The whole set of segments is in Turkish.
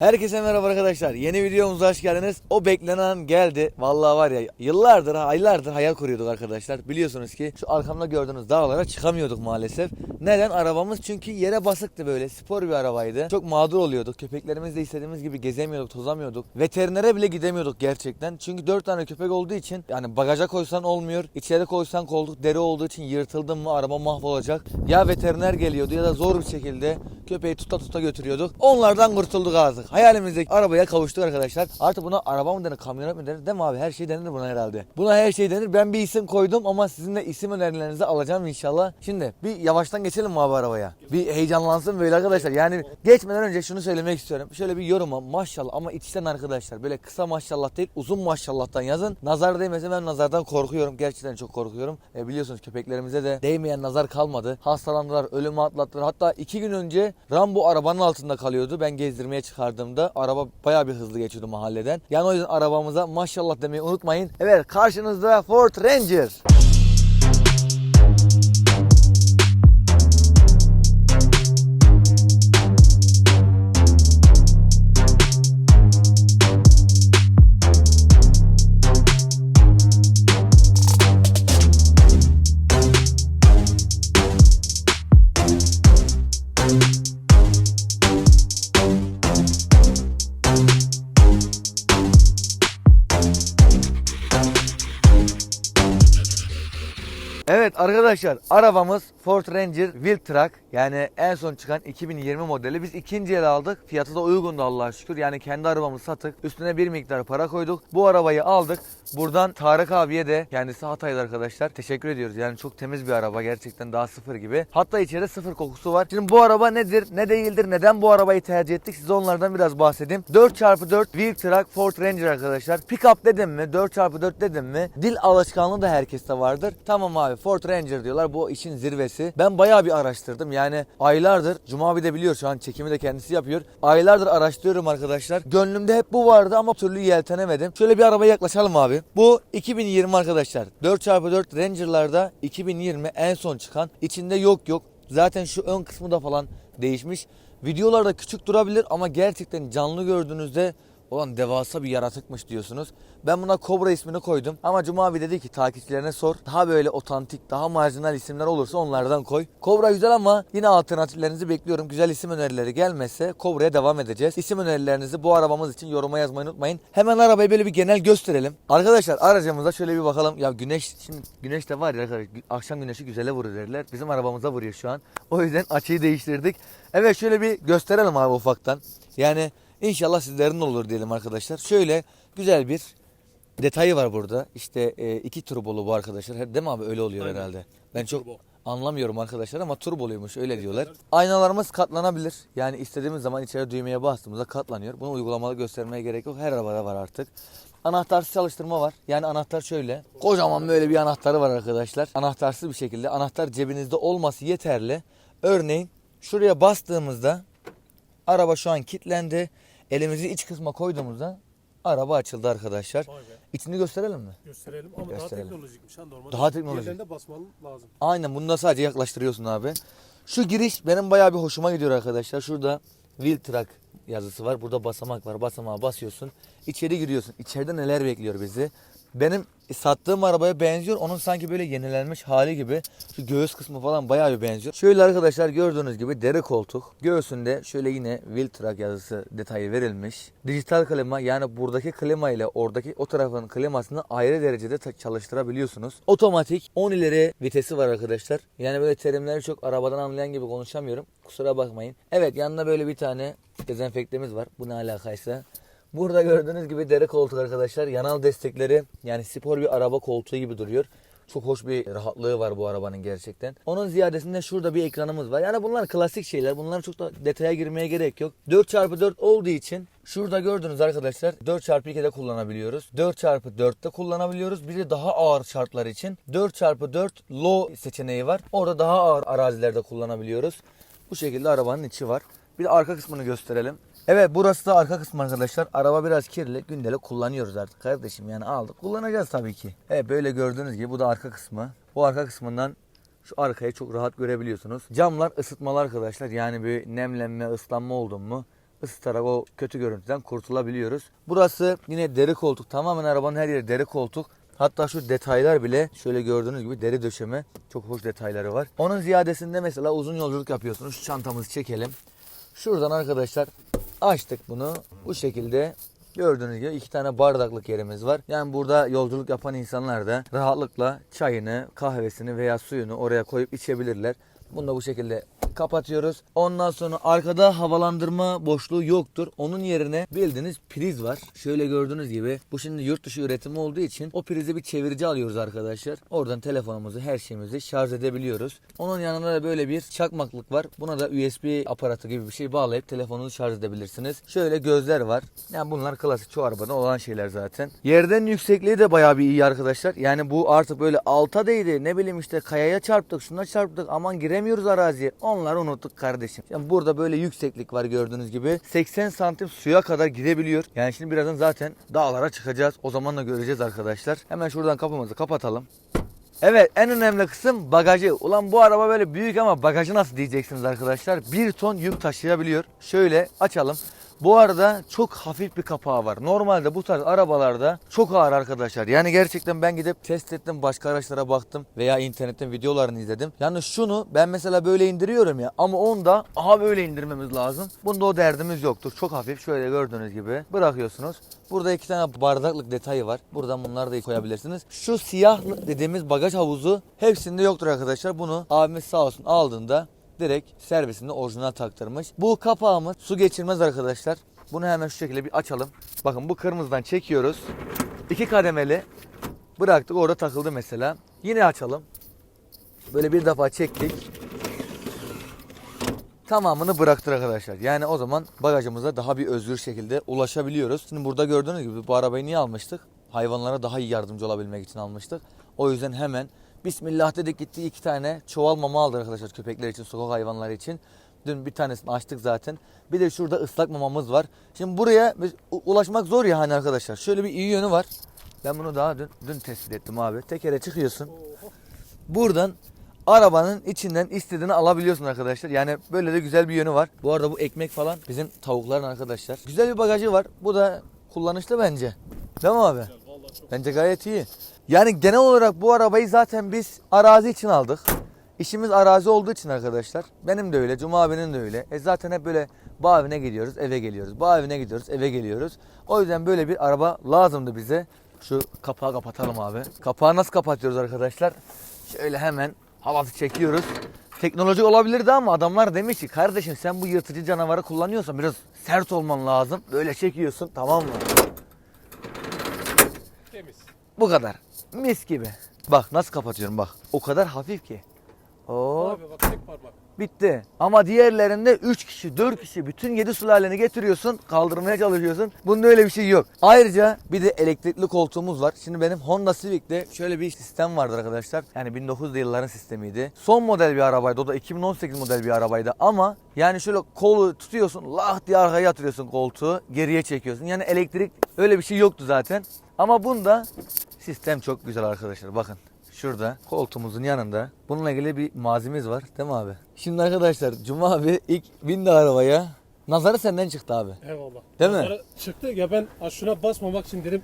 Herkese merhaba arkadaşlar. Yeni videomuza hoş geldiniz. O beklenen geldi. Vallahi var ya yıllardır, aylardır hayal kuruyorduk arkadaşlar. Biliyorsunuz ki şu arkamda gördüğünüz dağlara çıkamıyorduk maalesef. Neden? Arabamız çünkü yere basıktı böyle. Spor bir arabaydı. Çok mağdur oluyorduk. Köpeklerimizle istediğimiz gibi gezemiyorduk, tozamıyorduk. Veterinere bile gidemiyorduk gerçekten. Çünkü 4 tane köpek olduğu için yani bagaja koysan olmuyor. İçeri koysan koltuk deri olduğu için yırtıldın mı araba mahvolacak. Ya veteriner geliyordu ya da zor bir şekilde köpeği tuta tuta götürüyorduk. Onlardan kurtulduk artık. Hayalimizdeki arabaya kavuştuk arkadaşlar. Artık buna araba mı denir, kamyonet mi denir? Değil mi abi? Her şey denir buna herhalde. Buna her şey denir. Ben bir isim koydum ama sizin de isim önerilerinizi alacağım inşallah. Şimdi bir yavaştan geçelim mi abi arabaya? Bir heyecanlansın böyle arkadaşlar. Yani geçmeden önce şunu söylemek istiyorum. Şöyle bir yoruma maşallah ama içten arkadaşlar. Böyle kısa maşallah değil uzun maşallahtan yazın. Nazar değmesin ben nazardan korkuyorum. Gerçekten çok korkuyorum. E, biliyorsunuz köpeklerimize de değmeyen nazar kalmadı. Hastalandılar, ölümü atlattılar. Hatta iki gün önce Rambo arabanın altında kalıyordu. Ben gezdirmeye çıkardığımda araba bayağı bir hızlı geçiyordu mahalleden. Yani o yüzden arabamıza maşallah demeyi unutmayın. Evet karşınızda Ford Ranger. Arkadaşlar arabamız Ford Ranger Wild Truck yani en son çıkan 2020 modeli. Biz ikinci el aldık. Fiyatı da uygundu Allah'a şükür. Yani kendi arabamızı satık. Üstüne bir miktar para koyduk. Bu arabayı aldık. Buradan Tarık abiye de kendisi Hataylı arkadaşlar. Teşekkür ediyoruz. Yani çok temiz bir araba. Gerçekten daha sıfır gibi. Hatta içeride sıfır kokusu var. Şimdi bu araba nedir? Ne değildir? Neden bu arabayı tercih ettik? Size onlardan biraz bahsedeyim. 4x4 Wild Truck Ford Ranger arkadaşlar. Pickup dedim mi? 4x4 dedim mi? Dil alışkanlığı da herkeste vardır. Tamam abi Ford Ranger diyorlar. Bu işin zirvesi. Ben bayağı bir araştırdım. Yani aylardır Cuma abi de biliyor şu an çekimi de kendisi yapıyor. Aylardır araştırıyorum arkadaşlar. Gönlümde hep bu vardı ama türlü yeltenemedim. Şöyle bir arabaya yaklaşalım abi. Bu 2020 arkadaşlar. 4x4 Ranger'larda 2020 en son çıkan. İçinde yok yok. Zaten şu ön kısmı da falan değişmiş. Videolarda küçük durabilir ama gerçekten canlı gördüğünüzde Ulan devasa bir yaratıkmış diyorsunuz. Ben buna Cobra ismini koydum. Ama Cuma abi dedi ki takipçilerine sor. Daha böyle otantik, daha marjinal isimler olursa onlardan koy. Cobra güzel ama yine alternatiflerinizi bekliyorum. Güzel isim önerileri gelmezse Cobra'ya devam edeceğiz. İsim önerilerinizi bu arabamız için yoruma yazmayı unutmayın. Hemen arabayı böyle bir genel gösterelim. Arkadaşlar aracımıza şöyle bir bakalım. Ya güneş, şimdi güneş de var ya arkadaşlar. Akşam güneşi güzele vurur derler. Bizim arabamıza vuruyor şu an. O yüzden açıyı değiştirdik. Evet şöyle bir gösterelim abi ufaktan. Yani İnşallah sizlerin olur diyelim arkadaşlar. Şöyle güzel bir detayı var burada. İşte e, iki turbolu bu arkadaşlar. Değil mi abi öyle oluyor Aynen. herhalde. Ben çok turbo. anlamıyorum arkadaşlar ama turboluymuş öyle diyorlar. Aynalarımız katlanabilir. Yani istediğimiz zaman içeri düğmeye bastığımızda katlanıyor. Bunu uygulamalı göstermeye gerek yok. Her arabada var artık. Anahtarsız çalıştırma var. Yani anahtar şöyle. Kocaman böyle bir anahtarı var arkadaşlar. Anahtarsız bir şekilde. Anahtar cebinizde olması yeterli. Örneğin şuraya bastığımızda araba şu an kilitlendi. Elimizi iç kısma koyduğumuzda araba açıldı arkadaşlar. İçini gösterelim mi? Gösterelim ama Gösterelim. daha teknolojikmiş ha normal. Daha teknolojik. Yerlerinde basman lazım. Aynen bunu da sadece yaklaştırıyorsun abi. Şu giriş benim bayağı bir hoşuma gidiyor arkadaşlar. Şurada Wheel Truck yazısı var. Burada basamak var. Basamağa basıyorsun. İçeri giriyorsun. İçeride neler bekliyor bizi? Benim sattığım arabaya benziyor. Onun sanki böyle yenilenmiş hali gibi. Şu göğüs kısmı falan bayağı bir benziyor. Şöyle arkadaşlar gördüğünüz gibi deri koltuk. Göğsünde şöyle yine Truck yazısı detayı verilmiş. Dijital klima yani buradaki klima ile oradaki o tarafın klimasını ayrı derecede çalıştırabiliyorsunuz. Otomatik 10 ileri vitesi var arkadaşlar. Yani böyle terimleri çok arabadan anlayan gibi konuşamıyorum. Kusura bakmayın. Evet yanında böyle bir tane dezenfektemiz var. Bu ne alakaysa. Burada gördüğünüz gibi deri koltuk arkadaşlar. Yanal destekleri yani spor bir araba koltuğu gibi duruyor. Çok hoş bir rahatlığı var bu arabanın gerçekten. Onun ziyadesinde şurada bir ekranımız var. Yani bunlar klasik şeyler. Bunlar çok da detaya girmeye gerek yok. 4x4 olduğu için şurada gördüğünüz arkadaşlar 4x2'de kullanabiliyoruz. 4x4'te kullanabiliyoruz. Bir de daha ağır şartlar için 4x4 low seçeneği var. Orada daha ağır arazilerde kullanabiliyoruz. Bu şekilde arabanın içi var. Bir de arka kısmını gösterelim. Evet burası da arka kısmı arkadaşlar. Araba biraz kirli. Gündelik kullanıyoruz artık kardeşim. Yani aldık. Kullanacağız tabii ki. Evet böyle gördüğünüz gibi bu da arka kısmı. Bu arka kısmından şu arkayı çok rahat görebiliyorsunuz. Camlar ısıtmalı arkadaşlar. Yani bir nemlenme, ıslanma oldu mu ısıtarak o kötü görüntüden kurtulabiliyoruz. Burası yine deri koltuk. Tamamen arabanın her yeri deri koltuk. Hatta şu detaylar bile şöyle gördüğünüz gibi deri döşeme. Çok hoş detayları var. Onun ziyadesinde mesela uzun yolculuk yapıyorsunuz. Şu çantamızı çekelim. Şuradan arkadaşlar açtık bunu. Bu şekilde gördüğünüz gibi iki tane bardaklık yerimiz var. Yani burada yolculuk yapan insanlar da rahatlıkla çayını, kahvesini veya suyunu oraya koyup içebilirler. Bunu da bu şekilde kapatıyoruz. Ondan sonra arkada havalandırma boşluğu yoktur. Onun yerine bildiğiniz priz var. Şöyle gördüğünüz gibi bu şimdi yurt dışı üretimi olduğu için o prize bir çevirici alıyoruz arkadaşlar. Oradan telefonumuzu her şeyimizi şarj edebiliyoruz. Onun yanında da böyle bir çakmaklık var. Buna da USB aparatı gibi bir şey bağlayıp telefonunuzu şarj edebilirsiniz. Şöyle gözler var. Yani bunlar klasik çoğu arabada olan şeyler zaten. Yerden yüksekliği de bayağı bir iyi arkadaşlar. Yani bu artık böyle alta değdi. Ne bileyim işte kayaya çarptık, şuna çarptık. Aman giremiyoruz araziye. Onları unuttuk kardeşim. Yani burada böyle yükseklik var gördüğünüz gibi. 80 santim suya kadar gidebiliyor. Yani şimdi birazdan zaten dağlara çıkacağız. O zaman da göreceğiz arkadaşlar. Hemen şuradan kapımızı kapatalım. Evet en önemli kısım bagajı. Ulan bu araba böyle büyük ama bagajı nasıl diyeceksiniz arkadaşlar. Bir ton yük taşıyabiliyor. Şöyle açalım. Bu arada çok hafif bir kapağı var. Normalde bu tarz arabalarda çok ağır arkadaşlar. Yani gerçekten ben gidip test ettim. Başka araçlara baktım veya internetten videolarını izledim. Yani şunu ben mesela böyle indiriyorum ya ama onda aha böyle indirmemiz lazım. Bunda o derdimiz yoktur. Çok hafif şöyle gördüğünüz gibi bırakıyorsunuz. Burada iki tane bardaklık detayı var. Buradan bunları da koyabilirsiniz. Şu siyah dediğimiz bagaj havuzu hepsinde yoktur arkadaşlar. Bunu abimiz sağ olsun aldığında direkt servisinde orijinal taktırmış. Bu kapağımız su geçirmez arkadaşlar. Bunu hemen şu şekilde bir açalım. Bakın bu kırmızıdan çekiyoruz. İki kademeli bıraktık orada takıldı mesela. Yine açalım. Böyle bir defa çektik. Tamamını bıraktır arkadaşlar. Yani o zaman bagajımıza daha bir özgür şekilde ulaşabiliyoruz. Şimdi burada gördüğünüz gibi bu arabayı niye almıştık? Hayvanlara daha iyi yardımcı olabilmek için almıştık. O yüzden hemen Bismillah dedik gitti iki tane çuval mama aldı arkadaşlar köpekler için, sokak hayvanları için. Dün bir tanesini açtık zaten. Bir de şurada ıslak mamamız var. Şimdi buraya ulaşmak zor ya hani arkadaşlar. Şöyle bir iyi yönü var. Ben bunu daha dün, dün tespit ettim abi. Tekere çıkıyorsun. Buradan arabanın içinden istediğini alabiliyorsun arkadaşlar. Yani böyle de güzel bir yönü var. Bu arada bu ekmek falan bizim tavukların arkadaşlar. Güzel bir bagajı var. Bu da kullanışlı bence. Değil mi abi? Bence gayet iyi. Yani genel olarak bu arabayı zaten biz arazi için aldık. İşimiz arazi olduğu için arkadaşlar. Benim de öyle, Cuma abinin de öyle. E zaten hep böyle bağ evine gidiyoruz, eve geliyoruz. Bağ evine gidiyoruz, eve geliyoruz. O yüzden böyle bir araba lazımdı bize. Şu kapağı kapatalım abi. Kapağı nasıl kapatıyoruz arkadaşlar? Şöyle hemen havası çekiyoruz. Teknoloji olabilirdi ama adamlar demiş ki kardeşim sen bu yırtıcı canavarı kullanıyorsan biraz sert olman lazım. Böyle çekiyorsun tamam mı? Bu kadar. Mis gibi. Bak nasıl kapatıyorum bak. O kadar hafif ki. Oo, Abi bak tek parmak. bitti. Ama diğerlerinde 3 kişi, 4 kişi bütün 7 sülaleni getiriyorsun, kaldırmaya çalışıyorsun. Bunda öyle bir şey yok. Ayrıca bir de elektrikli koltuğumuz var. Şimdi benim Honda Civic'te şöyle bir sistem vardır arkadaşlar. Yani 1900'lü yılların sistemiydi. Son model bir arabaydı. O da 2018 model bir arabaydı ama yani şöyle kolu tutuyorsun, lah diye arkaya yatırıyorsun koltuğu, geriye çekiyorsun. Yani elektrik öyle bir şey yoktu zaten. Ama bunda sistem çok güzel arkadaşlar. Bakın şurada koltuğumuzun yanında bununla ilgili bir malzememiz var değil mi abi? Şimdi arkadaşlar Cuma abi ilk bindi arabaya. Nazarı senden çıktı abi. Eyvallah. Değil mi? Çıktı ya ben "Aa, şuna basmamak için dedim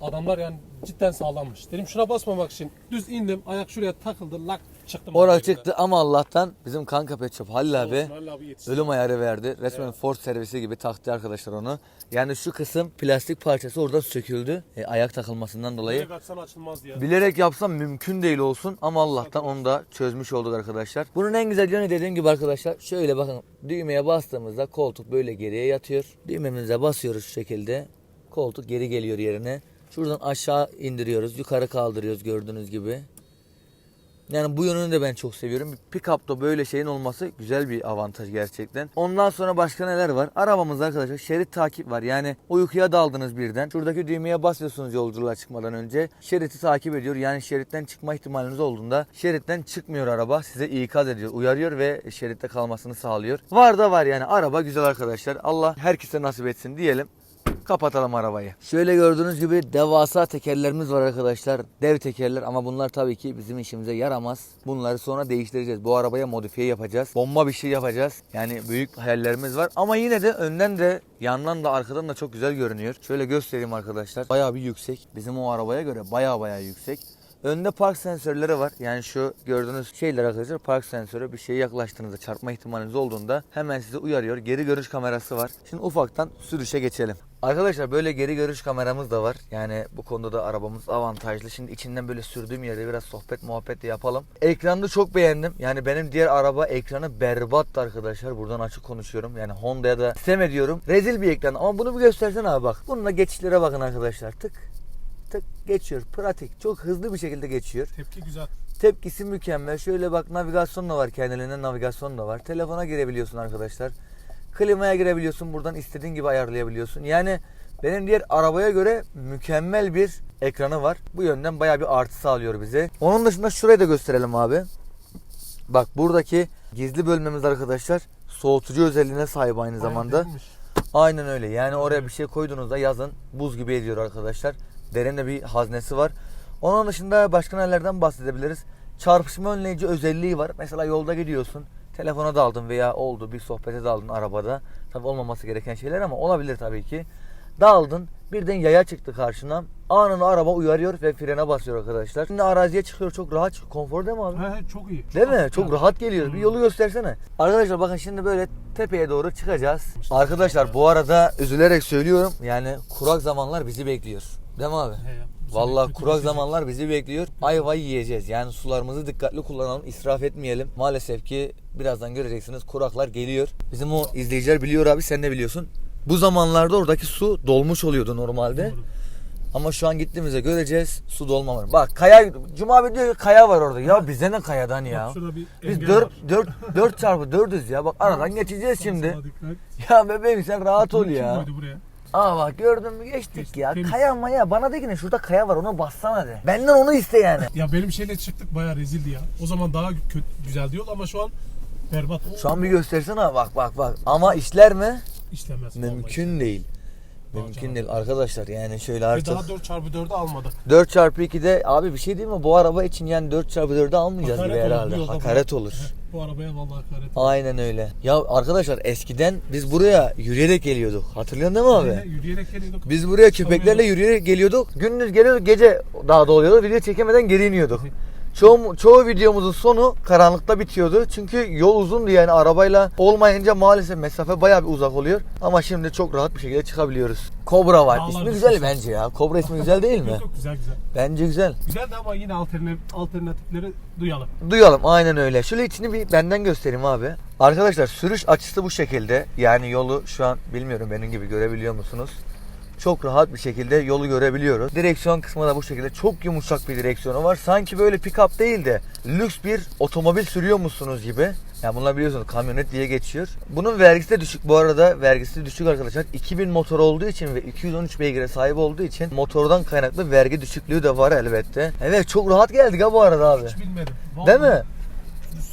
adamlar yani cidden sağlammış. Dedim şuna basmamak için düz indim ayak şuraya takıldı lak çıktım. Oraya çıktı ama Allah'tan bizim kanka Pet Shop Halil abi Olsun, Halil abi yetişti. ölüm ayarı verdi. Resmen Ford servisi gibi taktı arkadaşlar onu. Yani şu kısım plastik parçası oradan söküldü. E, ayak takılmasından dolayı. Direkt açsan açılmaz diye. Bilerek yapsam mümkün değil olsun ama Allah'tan onu da çözmüş olduk arkadaşlar. Bunun en güzel yönü dediğim gibi arkadaşlar şöyle bakın düğmeye bastığımızda koltuk böyle geriye yatıyor. Düğmemize basıyoruz şu şekilde. Koltuk geri geliyor yerine. Şuradan aşağı indiriyoruz, yukarı kaldırıyoruz gördüğünüz gibi. Yani bu yönünü de ben çok seviyorum. Bir Pick-up'ta böyle şeyin olması güzel bir avantaj gerçekten. Ondan sonra başka neler var? Arabamızda arkadaşlar şerit takip var. Yani uykuya daldınız birden. Şuradaki düğmeye basıyorsunuz yolculuğa çıkmadan önce. Şeriti takip ediyor. Yani şeritten çıkma ihtimaliniz olduğunda şeritten çıkmıyor araba. Size ikaz ediyor, uyarıyor ve şeritte kalmasını sağlıyor. Var da var yani. Araba güzel arkadaşlar. Allah herkese nasip etsin diyelim. Kapatalım arabayı. Şöyle gördüğünüz gibi devasa tekerlerimiz var arkadaşlar. Dev tekerler ama bunlar tabii ki bizim işimize yaramaz. Bunları sonra değiştireceğiz. Bu arabaya modifiye yapacağız. Bomba bir şey yapacağız. Yani büyük hayallerimiz var. Ama yine de önden de yandan da arkadan da çok güzel görünüyor. Şöyle göstereyim arkadaşlar. Bayağı bir yüksek. Bizim o arabaya göre bayağı bayağı yüksek. Önde park sensörleri var. Yani şu gördüğünüz şeyler arkadaşlar park sensörü bir şeye yaklaştığınızda çarpma ihtimaliniz olduğunda hemen sizi uyarıyor. Geri görüş kamerası var. Şimdi ufaktan sürüşe geçelim. Arkadaşlar böyle geri görüş kameramız da var. Yani bu konuda da arabamız avantajlı. Şimdi içinden böyle sürdüğüm yerde biraz sohbet muhabbet de yapalım. Ekranı çok beğendim. Yani benim diğer araba ekranı berbattı arkadaşlar. Buradan açık konuşuyorum. Yani Honda'ya da sistem ediyorum. Rezil bir ekran ama bunu bir göstersene abi bak. Bununla geçişlere bakın arkadaşlar. Tık tık geçiyor. Pratik. Çok hızlı bir şekilde geçiyor. Tepki güzel. Tepkisi mükemmel. Şöyle bak navigasyon da var. Kendiliğinden navigasyon da var. Telefona girebiliyorsun arkadaşlar. Klimaya girebiliyorsun. Buradan istediğin gibi ayarlayabiliyorsun. Yani benim diğer arabaya göre mükemmel bir ekranı var. Bu yönden bayağı bir artı sağlıyor bize. Onun dışında şurayı da gösterelim abi. Bak buradaki gizli bölmemiz arkadaşlar soğutucu özelliğine sahip aynı zamanda. Aynen öyle. Yani oraya bir şey koyduğunuzda yazın buz gibi ediyor arkadaşlar. Derinde bir haznesi var. Onun dışında başka nelerden bahsedebiliriz? Çarpışma önleyici özelliği var. Mesela yolda gidiyorsun. Telefona daldın veya oldu bir sohbete daldın arabada. Tabi olmaması gereken şeyler ama olabilir tabii ki. Daldın birden yaya çıktı karşına. Anında araba uyarıyor ve frene basıyor arkadaşlar. Şimdi araziye çıkıyor çok rahat, konfor değil mi abi? He, he, çok iyi. Değil mi? hafif Çok rahat geliyor. Bir yolu göstersene. Arkadaşlar bakın şimdi böyle tepeye doğru çıkacağız. Arkadaşlar bu arada üzülerek söylüyorum. Yani kurak zamanlar bizi bekliyor. Değil mi abi? He kötü kurak zamanlar bizi bekliyor. Ayvayı yiyeceğiz. Yani sularımızı dikkatli kullanalım, israf etmeyelim. Maalesef ki birazdan göreceksiniz kuraklar geliyor. Bizim o izleyiciler biliyor abi, sen de biliyorsun. Bu zamanlarda oradaki su dolmuş oluyordu normalde. Doğru. Ama şu an gittiğimizde göreceğiz su dolma var. Bak kaya, Cuma abi diyor ki kaya var orada. Ya bize ne kayadan ya? Biz engel 4 var. 4 4 çarpı 4'üz ya. Bak aradan geçeceğiz şimdi. Ya bebeğim sen rahat ol ya. Aa bak gördün mü geçtik ya. temiz. Kaya maya bana de ki ne şurada kaya var ona bassana de. Benden onu iste yani. Ya benim şeyle çıktık bayağı rezildi ya. O zaman daha kötü, güzeldi yol ama şu an berbat. Şu an bir göstersene bak bak bak. Ama işler mi? işlemez. Mümkün değil. Mümkün değil arkadaşlar yani şöyle Ve artık daha 4x4'ü almadık. 4 çarpı 2'de abi bir şey değil mi bu araba için yani 4 çarpı 4'ü almayacağız Hakaret olur, herhalde. Hakaret olur. Bu arabaya vallahi hakaret. Aynen öyle. Ya arkadaşlar eskiden biz buraya yürüyerek geliyorduk. Hatırlıyorsun değil mi abi? He, Yürüyerek geliyorduk. Biz buraya köpeklerle yürüyerek geliyorduk. Gündüz geliyorduk, gece daha da oluyordu. Video çekemeden geri iniyorduk. Çoğu, çoğu videomuzun sonu karanlıkta bitiyordu. Çünkü yol uzundu yani arabayla olmayınca maalesef mesafe bayağı bir uzak oluyor. Ama şimdi çok rahat bir şekilde çıkabiliyoruz. Kobra var. Dağlar İsmi güzel düşmüş. bence ya. Kobra ismi güzel değil mi? Yok güzel güzel. Bence güzel. Güzel de ama yine alternatif, alternatifleri duyalım. Duyalım aynen öyle. Şöyle içini bir benden göstereyim abi. Arkadaşlar sürüş açısı bu şekilde. Yani yolu şu an bilmiyorum benim gibi görebiliyor musunuz? Çok rahat bir şekilde yolu görebiliyoruz. Direksiyon kısmı da bu şekilde çok yumuşak bir direksiyonu var. Sanki böyle pick-up değil de lüks bir otomobil sürüyor musunuz gibi. Yani bunlar biliyorsunuz kamyonet diye geçiyor. Bunun vergisi de düşük bu arada. Vergisi düşük arkadaşlar. 2000 motor olduğu için ve 213 beygire sahip olduğu için motordan kaynaklı vergi düşüklüğü de var elbette. Evet çok rahat geldik ha bu arada abi. Hiç bilmedim. Değil Vallahi mi?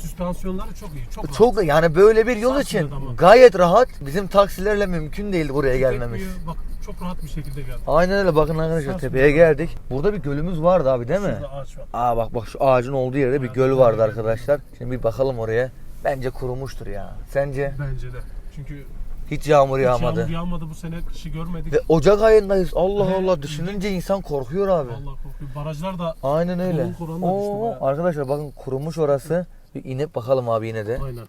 Süspansiyonları çok iyi. Çok rahat. Çok yani böyle bir yol Sarsmıyor için ama. gayet rahat. Bizim taksilerle mümkün değil buraya gelmemiz. Tepmiyor. Bak çok rahat bir şekilde geldi. Aynen öyle bakın arkadaşlar tepeye geldik. Burada bir gölümüz vardı abi değil mi? Şurada ağaç var. Aa bak bak şu ağacın olduğu yerde bir göl vardı arkadaşlar. Şimdi bir bakalım oraya. Bence kurumuştur ya. Sence? Bence de. Çünkü Hiç yağmur hiç yağmadı. yağmur yağmadı bu sene kışı görmedik. Ve Ocak ayındayız. Allah Evet. Allah düşününce insan korkuyor abi. Vallahi korkuyor. Barajlar da Aynen öyle. Oo, arkadaşlar bakın kurumuş orası. Bir inip bakalım abi yine de. aynen.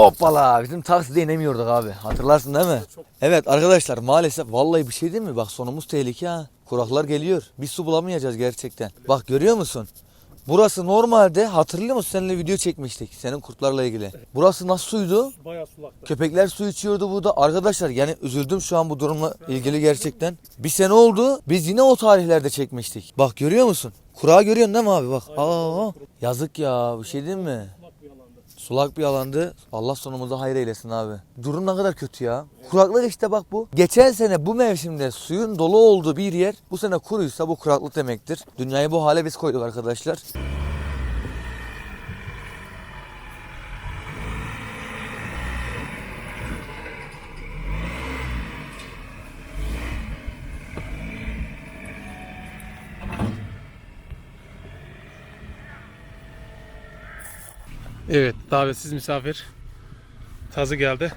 Hoppala bizim takside inemiyorduk abi. Hatırlarsın değil mi? Evet arkadaşlar maalesef vallahi bir şey değil mi? Bak sonumuz tehlike ha. Kuraklar geliyor. Bir su bulamayacağız gerçekten. Bak görüyor musun? Burası normalde hatırlıyor musun seninle video çekmiştik senin kurtlarla ilgili. Burası nasıl suydu? Bayağı sulakta. Köpekler su içiyordu burada. Arkadaşlar yani üzüldüm şu an bu durumla ilgili gerçekten. Bir sene oldu. Biz yine o tarihlerde çekmiştik. Bak görüyor musun? Kurağı görüyorsun değil mi abi? Bak. Aa, yazık ya. Bir şey değil mi? Sulak bir alandı. Allah sonumuza hayır eylesin abi. Durum ne kadar kötü ya. Kuraklık işte bak bu. Geçen sene bu mevsimde suyun dolu olduğu bir yer bu sene kuruysa bu kuraklık demektir. Dünyayı bu hale biz koyduk arkadaşlar. Evet davetsiz misafir. Tazı geldi.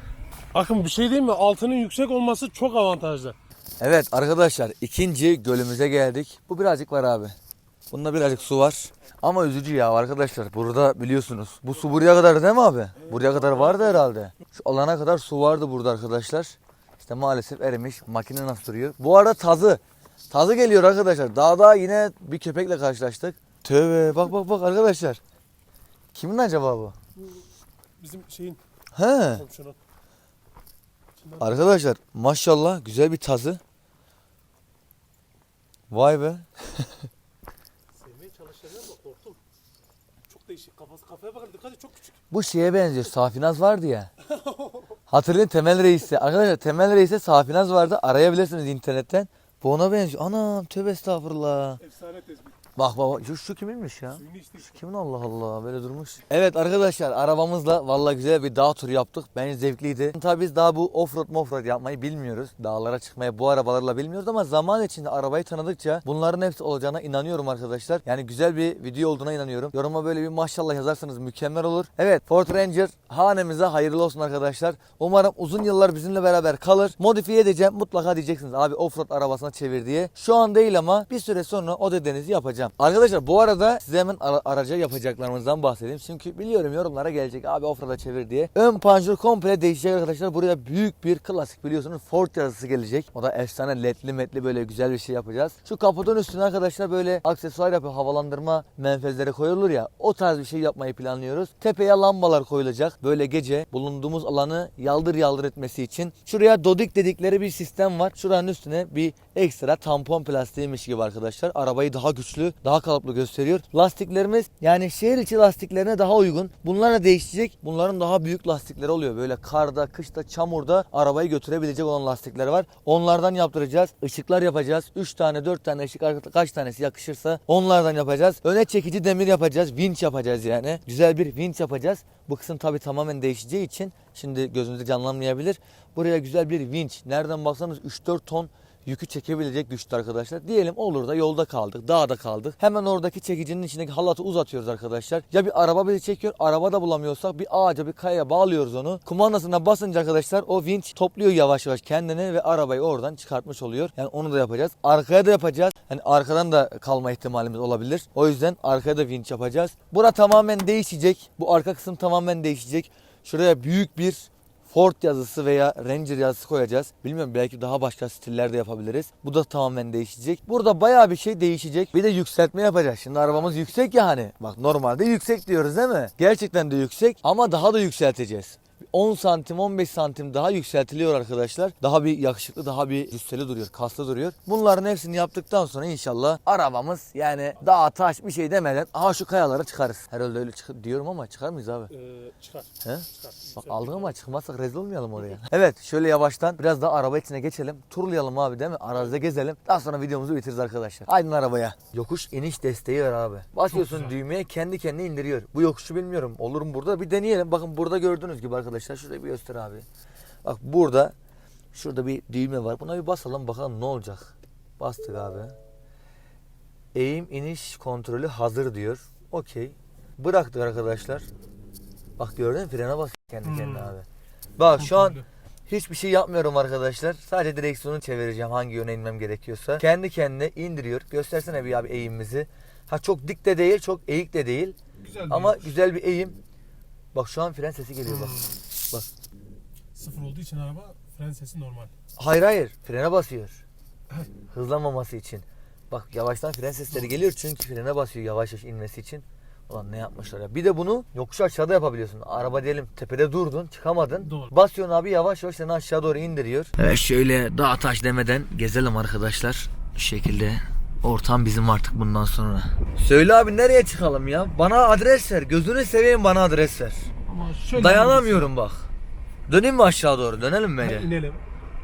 Akın bir şey değil mi? Altının yüksek olması çok avantajlı. Evet arkadaşlar ikinci gölümüze geldik. Bu birazcık var abi. Bunda birazcık su var. Ama üzücü ya arkadaşlar. Burada biliyorsunuz. Bu su buraya kadar değil mi abi? Buraya kadar vardı herhalde. Şu alana kadar su vardı burada arkadaşlar. İşte maalesef erimiş. Makine nasıl duruyor? Bu arada tazı. Tazı geliyor arkadaşlar. Dağda yine bir köpekle karşılaştık. Tövbe bak bak bak arkadaşlar. Kimin acaba bu? Bizim şeyin He. komşunun. Arkadaşlar maşallah güzel bir tazı. Vay be. Sevmeye çalışacağım ama korktum. Çok değişik. Kafası kafaya bakın dikkat et çok küçük. Bu şeye benziyor. Safinaz vardı ya. Hatırlayın Temel Reis'te. Arkadaşlar Temel Reis'te Safinaz vardı. Arayabilirsiniz internetten. Bu ona benziyor. Anam tövbe estağfurullah. Efsane tespit. Bak bak şu, şu kiminmiş ya? İçtik. Kimin Allah Allah böyle durmuş. Evet arkadaşlar arabamızla vallahi güzel bir dağ turu yaptık. Bence zevkliydi. Tabii biz daha bu offroad mofroad yapmayı bilmiyoruz. Dağlara çıkmayı bu arabalarla bilmiyoruz ama zaman içinde arabayı tanıdıkça bunların hepsi olacağına inanıyorum arkadaşlar. Yani güzel bir video olduğuna inanıyorum. Yoruma böyle bir maşallah yazarsanız mükemmel olur. Evet Ford Ranger hanemize hayırlı olsun arkadaşlar. Umarım uzun yıllar bizimle beraber kalır. Modifiye edeceğim. Mutlaka diyeceksiniz abi offroad arabasına çevir diye. Şu an değil ama bir süre sonra o dediğinizi yapacağım. Arkadaşlar bu arada size hemen ara- araca yapacaklarımızdan bahsedeyim. Çünkü biliyorum yorumlara gelecek abi offroad'a çevir diye. Ön panjur komple değişecek arkadaşlar. Buraya büyük bir klasik biliyorsunuz Ford yazısı gelecek. O da efsane ledli metli böyle güzel bir şey yapacağız. Şu kaputun üstüne arkadaşlar böyle aksesuar yapıyor havalandırma menfezleri koyulur ya. O tarz bir şey yapmayı planlıyoruz. Tepeye lambalar koyulacak. Böyle gece bulunduğumuz alanı yaldır yaldır etmesi için. Şuraya dodik dedikleri bir sistem var. Şuranın üstüne bir ekstra tampon plastiğiymiş gibi arkadaşlar. Arabayı daha güçlü, daha kalıplı gösteriyor. Lastiklerimiz yani şehir içi lastiklerine daha uygun. Bunlar değişecek. Bunların daha büyük lastikleri oluyor. Böyle karda, kışta, çamurda arabayı götürebilecek olan lastikler var. Onlardan yaptıracağız. Işıklar yapacağız. 3 tane, 4 tane ışık kaç tanesi yakışırsa onlardan yapacağız. Öne çekici demir yapacağız. Vinç yapacağız yani. Güzel bir vinç yapacağız. Bu kısım tabi tamamen değişeceği için şimdi gözünüzde canlanmayabilir. Buraya güzel bir vinç. Nereden baksanız 3-4 ton yükü çekebilecek güçte arkadaşlar. Diyelim olur da yolda kaldık, dağda kaldık. Hemen oradaki çekicinin içindeki halatı uzatıyoruz arkadaşlar. Ya bir araba bizi çekiyor, araba da bulamıyorsak bir ağaca, bir kayaya bağlıyoruz onu. Kumandasına basınca arkadaşlar o vinç topluyor yavaş yavaş kendini ve arabayı oradan çıkartmış oluyor. Yani onu da yapacağız. Arkaya da yapacağız. Hani arkadan da kalma ihtimalimiz olabilir. O yüzden arkaya da vinç yapacağız. Bura tamamen değişecek. Bu arka kısım tamamen değişecek. Şuraya büyük bir Ford yazısı veya Ranger yazısı koyacağız. Bilmiyorum belki daha başka stiller de yapabiliriz. Bu da tamamen değişecek. Burada bayağı bir şey değişecek. Bir de yükseltme yapacağız. Şimdi arabamız yüksek ya hani. Bak normalde yüksek diyoruz değil mi? Gerçekten de yüksek ama daha da yükselteceğiz. 10 santim 15 santim daha yükseltiliyor arkadaşlar. Daha bir yakışıklı daha bir cüsseli duruyor kaslı duruyor. Bunların hepsini yaptıktan sonra inşallah arabamız yani dağ taş bir şey demeden aha şu kayalara çıkarız. Herhalde öyle çık diyorum ama çıkar mıyız abi? Ee, çıkar. He? Çıkar. Bak aldık ama çıkmazsak rezil olmayalım oraya. evet şöyle yavaştan biraz daha araba içine geçelim. Turlayalım abi değil mi? Arazide gezelim. Daha sonra videomuzu bitiririz arkadaşlar. Aydın arabaya. Yokuş iniş desteği var abi. Basıyorsun düğmeye kendi kendine indiriyor. Bu yokuşu bilmiyorum. Olur mu burada? Bir deneyelim. Bakın burada gördüğünüz gibi arkadaşlar. Şurayı bir göster abi. Bak burada şurada bir düğme var. Buna bir basalım bakalım ne olacak. Bastık abi. Eğim iniş kontrolü hazır diyor. Okey. Bıraktık arkadaşlar. Bak gördün mü frene bas kendi Hmm. kendine abi. Bak şu an hiçbir şey yapmıyorum arkadaşlar. Sadece direksiyonu çevireceğim hangi yöne inmem gerekiyorsa. Kendi kendine indiriyor. Göstersene bir abi eğimimizi. Ha çok dik de değil, çok eğik de değil. Güzel Ama güzel bir eğim. Bak şu an fren sesi geliyor bak. Bak. Sıfır olduğu için araba fren sesi normal. Hayır hayır frene basıyor. Hızlanmaması için. Bak yavaştan fren sesleri geliyor çünkü frene basıyor yavaş yavaş inmesi için. Ulan ne yapmışlar ya. Bir de bunu yokuş aşağıda yapabiliyorsun. Araba diyelim tepede durdun çıkamadın. Doğru. Basıyorsun abi yavaş yavaş seni aşağı doğru indiriyor. Evet şöyle dağ taş demeden gezelim arkadaşlar. Bu şekilde ortam bizim artık bundan sonra. Söyle abi nereye çıkalım ya? Bana adres ver. Gözünü seveyim bana adres ver. Ama şöyle Dayanamıyorum bak. Döneyim mi aşağı doğru? Dönelim bence? inelim.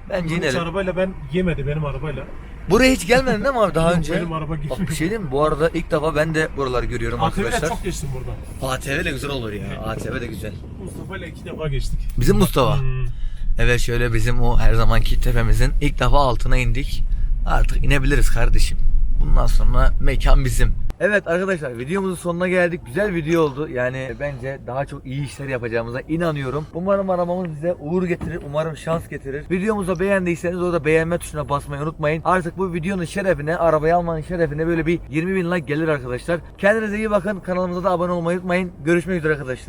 Bence Hiç inelim. arabayla ben yemedi benim arabayla. Buraya hiç gelmedin değil mi abi daha Yok, önce? benim araba Bak gitmiyor. bir şey diyeyim mi? Bu arada ilk defa ben de buraları görüyorum ATV'yle arkadaşlar. çok geçtim buradan. ATV de güzel olur ya. ATV de güzel. Mustafa ile iki defa geçtik. Bizim Mustafa. Hmm. Evet şöyle bizim o her zamanki tepemizin ilk defa altına indik. Artık inebiliriz kardeşim. Bundan sonra mekan bizim. Evet arkadaşlar videomuzun sonuna geldik. Güzel video oldu. Yani bence daha çok iyi işler yapacağımıza inanıyorum. Umarım arabamız bize uğur getirir. Umarım şans getirir. Videomuzu beğendiyseniz orada beğenme tuşuna basmayı unutmayın. Artık bu videonun şerefine, arabayı almanın şerefine böyle bir 20 bin like gelir arkadaşlar. Kendinize iyi bakın. Kanalımıza da abone olmayı unutmayın. Görüşmek üzere arkadaşlar.